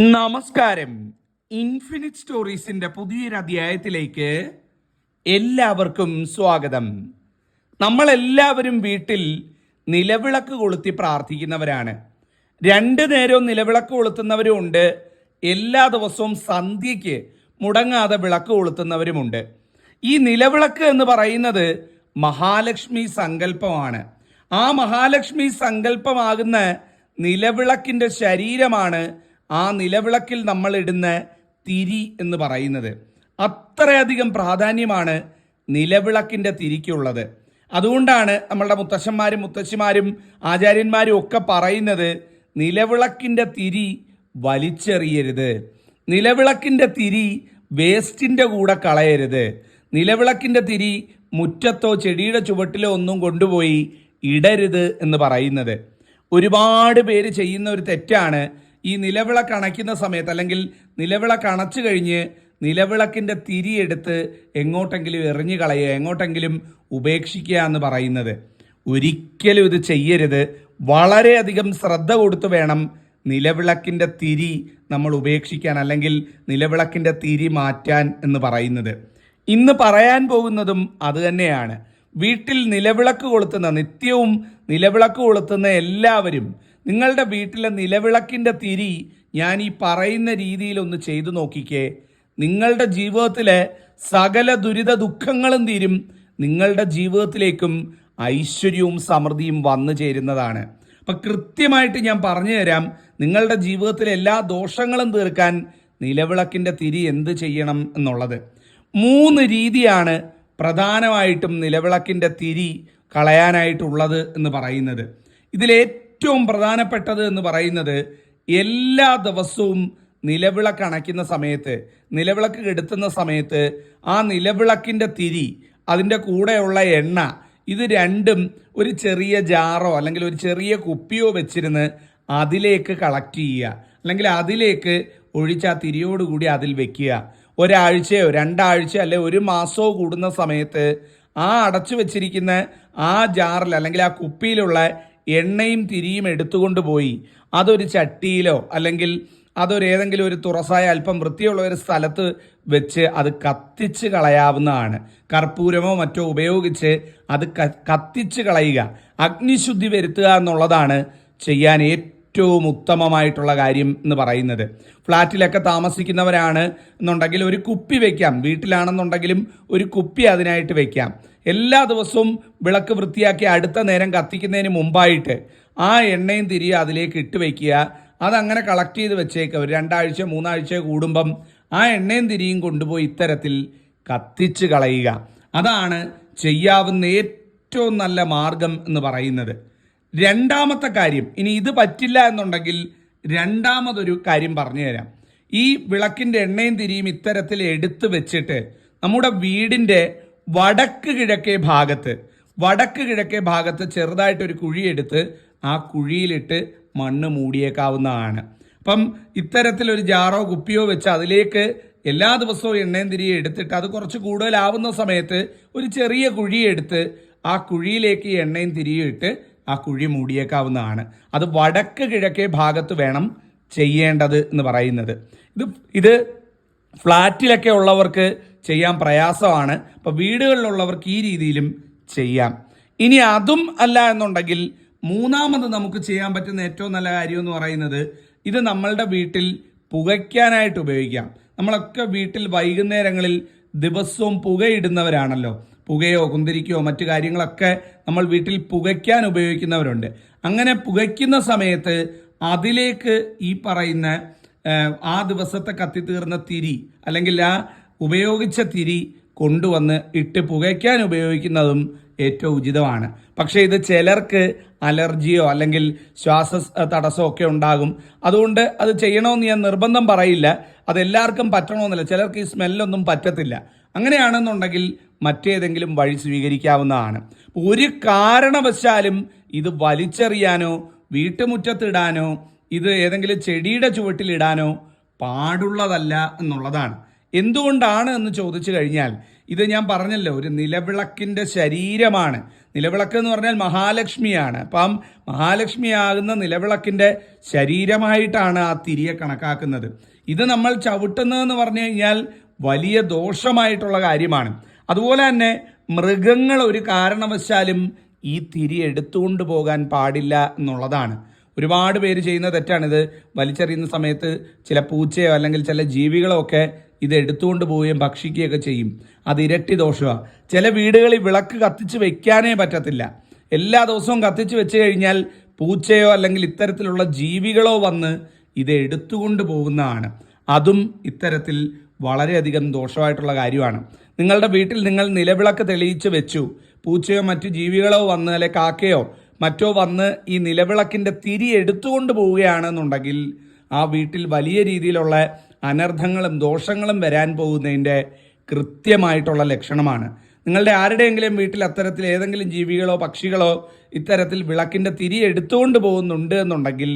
നമസ്കാരം. ഇൻഫിനിറ്റ് സ്റ്റോറീസിന്റെ പുതിയൊരു അധ്യായത്തിലേക്ക് എല്ലാവർക്കും സ്വാഗതം. നമ്മളെല്ലാവരും വീട്ടിൽ നിലവിളക്ക് കൊളുത്തി പ്രാർത്ഥിക്കുന്നവരാണ്. രണ്ട് നേരവും നിലവിളക്ക് കൊളുത്തുന്നവരും ഉണ്ട്. എല്ലാ ദിവസവും സന്ധ്യയ്ക്ക് മുടങ്ങാതെ വിളക്ക് കൊളുത്തുന്നവരുമുണ്ട് ഈ നിലവിളക്ക് എന്ന് പറയുന്നത് മഹാലക്ഷ്മി സങ്കല്പമാണ്. ആ മഹാലക്ഷ്മി സങ്കല്പമാകുന്ന നിലവിളക്കിന്റെ ശരീരമാണ് ആ നിലവിളക്കിൽ നമ്മൾ ഇടുന്ന തിരി എന്ന് പറയുന്നത്. അത്രയധികം പ്രാധാന്യമാണ് നിലവിളക്കിന്റെ തിരിക്കുള്ളത്. അതുകൊണ്ടാണ് നമ്മളുടെ മുത്തശ്ശന്മാരും മുത്തശ്ശിമാരും ആചാര്യന്മാരും ഒക്കെ പറയുന്നത് നിലവിളക്കിന്റെ തിരി വലിച്ചെറിയരുത്. നിലവിളക്കിന്റെ തിരി വേസ്റ്റിന്റെ കൂടെ കളയരുത്. നിലവിളക്കിന്റെ തിരി മുറ്റത്തോ ചെടിയുടെ ചുവട്ടിലോ ഒന്നും കൊണ്ടുപോയി ഇടരുത് എന്ന് പറയുന്നത്. ഒരുപാട് പേര് ചെയ്യുന്ന ഒരു തെറ്റാണ് ഈ നിലവിളക്ക് അണയ്ക്കുന്ന സമയത്ത് അല്ലെങ്കിൽ നിലവിളക്ക് അണച്ചു കഴിഞ്ഞ് നിലവിളക്കിന്റെ തിരിയെടുത്ത് എങ്ങോട്ടെങ്കിലും എറിഞ്ഞു കളയുക എങ്ങോട്ടെങ്കിലും ഉപേക്ഷിക്കുക എന്ന് പറയുന്നത്. ഒരിക്കലും ഇത് ചെയ്യരുത്. വളരെയധികം ശ്രദ്ധ കൊടുത്തു വേണം നിലവിളക്കിന്റെ തിരി നമ്മൾ ഉപേക്ഷിക്കാൻ അല്ലെങ്കിൽ നിലവിളക്കിന്റെ തിരി മാറ്റാൻ എന്ന് പറയുന്നത്. ഇന്ന് പറയാൻ പോകുന്നതും അതുതന്നെയാണ് വീട്ടിൽ നിലവിളക്ക് കൊളുത്തുന്ന നിത്യവും നിലവിളക്ക് കൊളുത്തുന്ന എല്ലാവരും നിങ്ങളുടെ വീട്ടിലെ നിലവിളക്കിന്റെ തിരി ഞാൻ ഈ പറയുന്ന രീതിയിൽ ഒന്ന് ചെയ്തു നോക്കിക്കേ. നിങ്ങളുടെ ജീവിതത്തിലെ സകല ദുരിത ദുഃഖങ്ങളും തീരും. നിങ്ങളുടെ ജീവിതത്തിലേക്കും ഐശ്വര്യവും സമൃദ്ധിയും വന്നു ചേരുന്നതാണ്. അപ്പൊ കൃത്യമായിട്ട് ഞാൻ പറഞ്ഞു തരാം നിങ്ങളുടെ ജീവിതത്തിലെ എല്ലാ ദോഷങ്ങളും തീർക്കാൻ നിലവിളക്കിന്റെ തിരി എന്ത് ചെയ്യണം എന്നുള്ളത്. മൂന്ന് രീതിയാണ് പ്രധാനമായിട്ടും നിലവിളക്കിന്റെ തിരി കളയാനായിട്ടുള്ളത് എന്ന് പറയുന്നത്. ഇതിലേറ്റവും പ്രധാനപ്പെട്ടത് എന്ന് പറയുന്നത് എല്ലാ ദിവസവും നിലവിളക്ക് അണയ്ക്കുന്ന സമയത്ത് നിലവിളക്ക് കെടുത്തുന്ന സമയത്ത് ആ നിലവിളക്കിന്റെ തിരി അതിന്റെ കൂടെയുള്ള എണ്ണ ഇത് രണ്ടും ഒരു ചെറിയ ജാറോ അല്ലെങ്കിൽ ഒരു ചെറിയ കുപ്പിയോ വെച്ചിരുന്ന് അതിലേക്ക് കളക്ട് ചെയ്യുക. അല്ലെങ്കിൽ അതിലേക്ക് ഒഴിച്ച് ആ തിരിയോടുകൂടി അതിൽ വെക്കുക. ഒരാഴ്ചയോ രണ്ടാഴ്ചയോ അല്ലെ ഒരു മാസമോ കൂടുന്ന സമയത്ത് ആ അടച്ചു വെച്ചിരിക്കുന്ന ആ ജാറിൽ അല്ലെങ്കിൽ ആ കുപ്പിയിലുള്ള എണ്ണയും തിരിയും എടുത്തുകൊണ്ട് പോയി. അതൊരു ചട്ടിയിലോ അല്ലെങ്കിൽ അതൊരു ഏതെങ്കിലും ഒരു തുറസായ അല്പം വൃത്തിയുള്ള ഒരു സ്ഥലത്ത് വെച്ച് അത് കത്തിച്ച് കളയാവുന്നതാണ്. കർപ്പൂരമോ മറ്റോ ഉപയോഗിച്ച് അത് കത്തിച്ച് കളയുക. അഗ്നിശുദ്ധി വരുത്തുക എന്നുള്ളതാണ് ചെയ്യാൻ ഏറ്റവും ഉത്തമമായിട്ടുള്ള കാര്യം എന്ന് പറയുന്നത്. ഫ്ലാറ്റിലൊക്കെ താമസിക്കുന്നവരാണ് എന്നുണ്ടെങ്കിൽ ഒരു കുപ്പി വയ്ക്കാം വീട്ടിലാണെന്നുണ്ടെങ്കിലും ഒരു കുപ്പി അതിനായിട്ട് വെക്കാം. എല്ലാ ദിവസവും വിളക്ക് വൃത്തിയാക്കി അടുത്ത നേരം കത്തിക്കുന്നതിന് മുമ്പായിട്ട് ആ എണ്ണയും തിരികെ അതിലേക്ക് ഇട്ട് വയ്ക്കുക അതങ്ങനെ കളക്ട് ചെയ്ത് വെച്ചേക്കുക രണ്ടാഴ്ച മൂന്നാഴ്ച കൂടുമ്പം ആ എണ്ണയും തിരിയും കൊണ്ടുപോയി ഇത്തരത്തിൽ കത്തിച്ച് കളയുക. അതാണ് ചെയ്യാവുന്ന ഏറ്റവും നല്ല മാർഗം എന്ന് പറയുന്നത്. രണ്ടാമത്തെ കാര്യം ഇനി ഇത് പറ്റില്ല എന്നുണ്ടെങ്കിൽ രണ്ടാമതൊരു കാര്യം പറഞ്ഞു തരാം ഈ വിളക്കിന്റെ എണ്ണയും തിരിയും ഇത്തരത്തിൽ എടുത്തു വെച്ചിട്ട് നമ്മുടെ വീടിന്റെ വടക്ക് കിഴക്കേ ഭാഗത്ത് വടക്ക് കിഴക്കേ ഭാഗത്ത് ചെറുതായിട്ടൊരു കുഴിയെടുത്ത് ആ കുഴിയിലിട്ട് മണ്ണ് മൂടിയേക്കാവുന്നതാണ്. അപ്പം ഇത്തരത്തിലൊരു ജാറോ കുപ്പിയോ വെച്ച് അതിലേക്ക് എല്ലാ ദിവസവും എണ്ണയും തിരികെ എടുത്തിട്ട് അത് കുറച്ച് കൂടുതലാവുന്ന സമയത്ത് ഒരു ചെറിയ കുഴിയെടുത്ത് ആ കുഴിയിലേക്ക് എണ്ണയും തിരികെ ഇട്ട് ആ കുഴി മൂടിയേക്കാവുന്നതാണ്. അത് വടക്ക് കിഴക്കേ ഭാഗത്ത് വേണം ചെയ്യേണ്ടത് എന്ന് പറയുന്നത്. ഇത് ഇത് ഫ്ലാറ്റിലൊക്കെ ഉള്ളവർക്ക് ചെയ്യാൻ പ്രയാസമാണ്. അപ്പോൾ വീടുകളിലുള്ളവർക്ക് ഈ രീതിയിലും ചെയ്യാം. ഇനി അതും അല്ല എന്നുണ്ടെങ്കിൽ മൂന്നാമത് നമുക്ക് ചെയ്യാൻ പറ്റുന്ന ഏറ്റവും നല്ല കാര്യം എന്ന് പറയുന്നത് ഇത് നമ്മളുടെ വീട്ടിൽ പുകയ്ക്കാനായിട്ട് ഉപയോഗിക്കാം. നമ്മളൊക്കെ വീട്ടിൽ വൈകുന്നേരങ്ങളിൽ ദിവസവും പുകയിടുന്നവരാണല്ലോ. പുകയോ കുന്തിരിക്കയോ മറ്റു കാര്യങ്ങളൊക്കെ നമ്മൾ വീട്ടിൽ പുകയ്ക്കാൻ ഉപയോഗിക്കുന്നവരുണ്ട്. അങ്ങനെ പുകയ്ക്കുന്ന സമയത്ത് അതിലേക്ക് ഈ പറയുന്ന ആ ദിവസത്തെ കത്തിത്തീർന്ന തിരി അല്ലെങ്കിൽ ആ ഉപയോഗിച്ച തിരി കൊണ്ടുവന്ന് ഇട്ട് പുകയ്ക്കാൻ ഉപയോഗിക്കുന്നതും ഏറ്റവും ഉചിതമാണ്. പക്ഷേ ഇത് ചിലർക്ക് അലർജിയോ അല്ലെങ്കിൽ ശ്വാസ തടസ്സമോ ഒക്കെ ഉണ്ടാകും. അതുകൊണ്ട് അത് ചെയ്യണമെന്ന് ഞാൻ നിർബന്ധം പറയില്ല. അത് എല്ലാവർക്കും പറ്റണമെന്നില്ല ചിലർക്ക് ഈ സ്മെല്ലൊന്നും പറ്റത്തില്ല. അങ്ങനെയാണെന്നുണ്ടെങ്കിൽ മറ്റേതെങ്കിലും വഴി സ്വീകരിക്കാവുന്നതാണ്. ഒരു കാരണവശാലും ഇത് വലിച്ചെറിയാനോ വീട്ടുമുറ്റത്തിടാനോ ഇത് ഏതെങ്കിലും ചെടിയുടെ ചുവട്ടിലിടാനോ പാടുള്ളതല്ല എന്നുള്ളതാണ്. എന്തുകൊണ്ടാണ് എന്ന് ചോദിച്ചു കഴിഞ്ഞാൽ ഇത് ഞാൻ പറഞ്ഞല്ലോ ഒരു നിലവിളക്കിന്റെ ശരീരമാണ്. നിലവിളക്ക് എന്ന് പറഞ്ഞാൽ മഹാലക്ഷ്മിയാണ്. അപ്പം മഹാലക്ഷ്മിയാകുന്ന നിലവിളക്കിന്റെ ശരീരമായിട്ടാണ് ആ തിരിയെ കണക്കാക്കുന്നത്. ഇത് നമ്മൾ ചവിട്ടുന്നതെന്ന് പറഞ്ഞു കഴിഞ്ഞാൽ വലിയ ദോഷമായിട്ടുള്ള കാര്യമാണ്. അതുപോലെ തന്നെ മൃഗങ്ങൾ ഒരു കാരണവശാലും ഈ തിരി എടുത്തുകൊണ്ട് പോകാൻ പാടില്ല എന്നുള്ളതാണ്. ഒരുപാട് പേര് ചെയ്യുന്ന തെറ്റാണിത്. വലിച്ചെറിയുന്ന സമയത്ത് ചില പൂച്ചയോ അല്ലെങ്കിൽ ചില ജീവികളോ ഒക്കെ ഇത് എടുത്തുകൊണ്ട് പോവുകയും ഭക്ഷിക്കുകയൊക്കെ ചെയ്യും. അത് ഇരട്ടി ദോഷമാണ് ചില വീടുകളിൽ വിളക്ക് കത്തിച്ച് വെക്കാനേ പറ്റത്തില്ല. എല്ലാ ദിവസവും കത്തിച്ച് വെച്ച് കഴിഞ്ഞാൽ പൂച്ചയോ അല്ലെങ്കിൽ ഇത്തരത്തിലുള്ള ജീവികളോ വന്ന് ഇത് എടുത്തുകൊണ്ട് പോകുന്നതാണ്. അതും ഇത്തരത്തിൽ വളരെയധികം ദോഷമായിട്ടുള്ള കാര്യമാണ്. നിങ്ങളുടെ വീട്ടിൽ നിങ്ങൾ നിലവിളക്ക് തെളിയിച്ച് വെച്ചു. പൂച്ചയോ മറ്റു ജീവികളോ വന്ന് അല്ലെ കാക്കയോ മറ്റോ വന്ന് ഈ നിലവിളക്കിന്റെ തിരി എടുത്തുകൊണ്ട് പോവുകയാണെന്നുണ്ടെങ്കിൽ ആ വീട്ടിൽ വലിയ രീതിയിലുള്ള അനർത്ഥങ്ങളും ദോഷങ്ങളും വരാൻ പോകുന്നതിന്റെ കൃത്യമായിട്ടുള്ള ലക്ഷണമാണ്. നിങ്ങളുടെ ആരുടെയെങ്കിലും വീട്ടിൽ അത്തരത്തിൽ ഏതെങ്കിലും ജീവികളോ പക്ഷികളോ ഇത്തരത്തിൽ വിളക്കിന്റെ തിരി എടുത്തുകൊണ്ട് പോകുന്നുണ്ട് എന്നുണ്ടെങ്കിൽ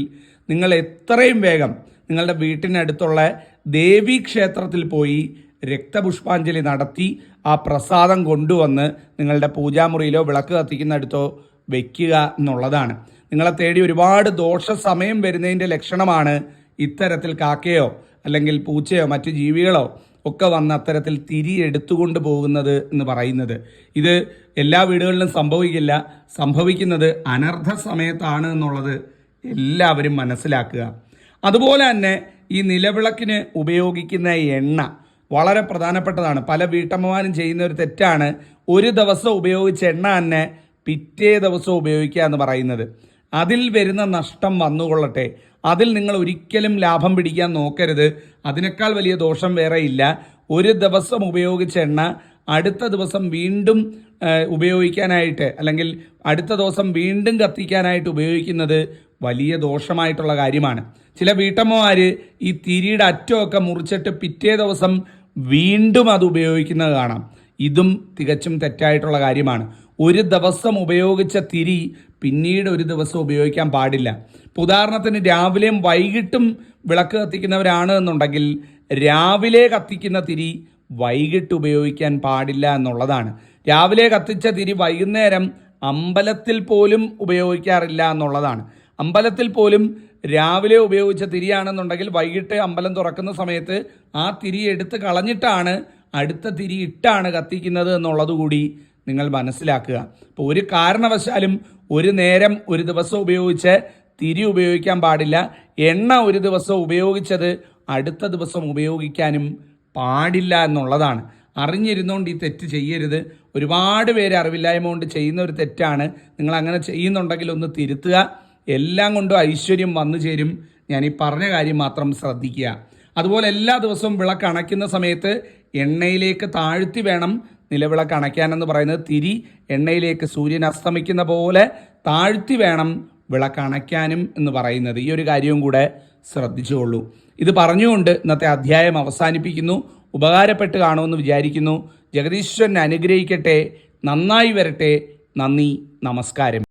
നിങ്ങൾ എത്രയും വേഗം നിങ്ങളുടെ വീട്ടിനടുത്തുള്ള ദേവീ ക്ഷേത്രത്തിൽ പോയി രക്തപുഷ്പാഞ്ജലി നടത്തി ആ പ്രസാദം കൊണ്ടുവന്ന് നിങ്ങളുടെ പൂജാമുറിയിലോ വിളക്ക് കത്തിക്കുന്നിടത്തോ വയ്ക്കുക എന്നുള്ളതാണ്. നിങ്ങളെ തേടി ഒരുപാട് ദോഷ സമയം വരുന്നതിന്റെ ലക്ഷണമാണ് ഇത്തരത്തിൽ കാക്കയോ അല്ലെങ്കിൽ പൂച്ചയോ മറ്റു ജീവികളോ ഒക്കെ വന്ന് അത്തരത്തിൽ തിരി എടുത്തുകൊണ്ട് പോകുന്നത് എന്ന് പറയുന്നത്. ഇത് എല്ലാ വീടുകളിലും സംഭവിക്കില്ല. സംഭവിക്കുന്നത് അനർഥ സമയത്താണ് എന്നുള്ളത് എല്ലാവരും മനസ്സിലാക്കുക. അതുപോലെ തന്നെ ഈ നിലവിളക്കിന് ഉപയോഗിക്കുന്ന എണ്ണ വളരെ പ്രധാനപ്പെട്ടതാണ്. പല വീട്ടമ്മമാരും ചെയ്യുന്ന ഒരു തെറ്റാണ്. ഒരു ദിവസം ഉപയോഗിച്ച എണ്ണ തന്നെ പിറ്റേ ദിവസം ഉപയോഗിക്കുക എന്ന് പറയുന്നത്. അതിൽ വരുന്ന നഷ്ടം വന്നുകൊള്ളട്ടെ. അതിൽ നിങ്ങൾ ഒരിക്കലും ലാഭം പിടിക്കാൻ നോക്കരുത്. അതിനേക്കാൾ വലിയ ദോഷം വേറെ ഇല്ല. ഒരു ദിവസം ഉപയോഗിച്ച എണ്ണ അടുത്ത ദിവസം വീണ്ടും ഉപയോഗിക്കാനായിട്ട് അല്ലെങ്കിൽ അടുത്ത ദിവസം വീണ്ടും കത്തിക്കാനായിട്ട് ഉപയോഗിക്കുന്നത് വലിയ ദോഷമായിട്ടുള്ള കാര്യമാണ്. ചില വീട്ടമ്മമാർ ഈ തിരിയുടെ അറ്റമൊക്കെ മുറിച്ചിട്ട് പിറ്റേ ദിവസം വീണ്ടും അത് ഉപയോഗിക്കുന്നത് കാണാം. ഇതും തികച്ചും തെറ്റായിട്ടുള്ള കാര്യമാണ്. ഒരു ദിവസം ഉപയോഗിച്ച തിരി പിന്നീട് ഒരു ദിവസം ഉപയോഗിക്കാൻ പാടില്ല. ഇപ്പോൾ ഉദാഹരണത്തിന് രാവിലെയും വൈകിട്ടും വിളക്ക് കത്തിക്കുന്നവരാണ് എന്നുണ്ടെങ്കിൽ രാവിലെ കത്തിക്കുന്ന തിരി വൈകിട്ട് ഉപയോഗിക്കാൻ പാടില്ല എന്നുള്ളതാണ്. രാവിലെ കത്തിച്ച തിരി വൈകുന്നേരം അമ്പലത്തിൽ പോലും ഉപയോഗിക്കാറില്ല എന്നുള്ളതാണ്. അമ്പലത്തിൽ പോലും രാവിലെ ഉപയോഗിച്ച തിരിയാണെന്നുണ്ടെങ്കിൽ വൈകിട്ട് അമ്പലം തുറക്കുന്ന സമയത്ത് ആ തിരി എടുത്ത് കളഞ്ഞിട്ടാണ് അടുത്ത തിരി ഇട്ടാണ് കത്തിക്കുന്നത് എന്നുള്ളത് കൂടി നിങ്ങൾ മനസ്സിലാക്കുക. അപ്പോൾ ഒരു കാരണവശാലും ഒരു നേരം ഒരു ദിവസം ഉപയോഗിച്ച് തിരി ഉപയോഗിക്കാൻ പാടില്ല. എണ്ണ ഒരു ദിവസം ഉപയോഗിച്ചത് അടുത്ത ദിവസം ഉപയോഗിക്കാനും പാടില്ല എന്നുള്ളതാണ്. അറിഞ്ഞിരുന്നുകൊണ്ട് ഈ തെറ്റ് ചെയ്യരുത്. ഒരുപാട് പേര് അറിവില്ലായ്മ കൊണ്ട് ചെയ്യുന്ന ഒരു തെറ്റാണ്. നിങ്ങൾ അങ്ങനെ ചെയ്യുന്നുണ്ടെങ്കിൽ ഒന്ന് തിരുത്തുക. എല്ലാം കൊണ്ടും ഐശ്വര്യം വന്നു ചേരും. ഞാൻ ഈ പറഞ്ഞ കാര്യം മാത്രം ശ്രദ്ധിക്കുക. അതുപോലെ എല്ലാ ദിവസവും വിളക്ക് അണയ്ക്കുന്ന സമയത്ത് എണ്ണയിലേക്ക് താഴ്ത്തി വേണം. നിലവിളക്ക് അണയ്ക്കാനെന്ന് പറയുന്നത് തിരി എണ്ണയിലേക്ക് സൂര്യൻ അസ്തമിക്കുന്ന പോലെ താഴ്ത്തി വേണം വിളക്ക് അണയ്ക്കാനും എന്ന് പറയുന്നത്. ഈ ഒരു കാര്യവും കൂടെ ശ്രദ്ധിച്ചുകൊള്ളൂ ഇത് പറഞ്ഞുകൊണ്ട് ഇന്നത്തെ അധ്യായം അവസാനിപ്പിക്കുന്നു. ഉപകാരപ്പെട്ട് കാണുമെന്ന് വിചാരിക്കുന്നു. ജഗദീശ്വരൻ അനുഗ്രഹിക്കട്ടെ. നന്നായി വരട്ടെ. നന്ദി. നമസ്കാരം.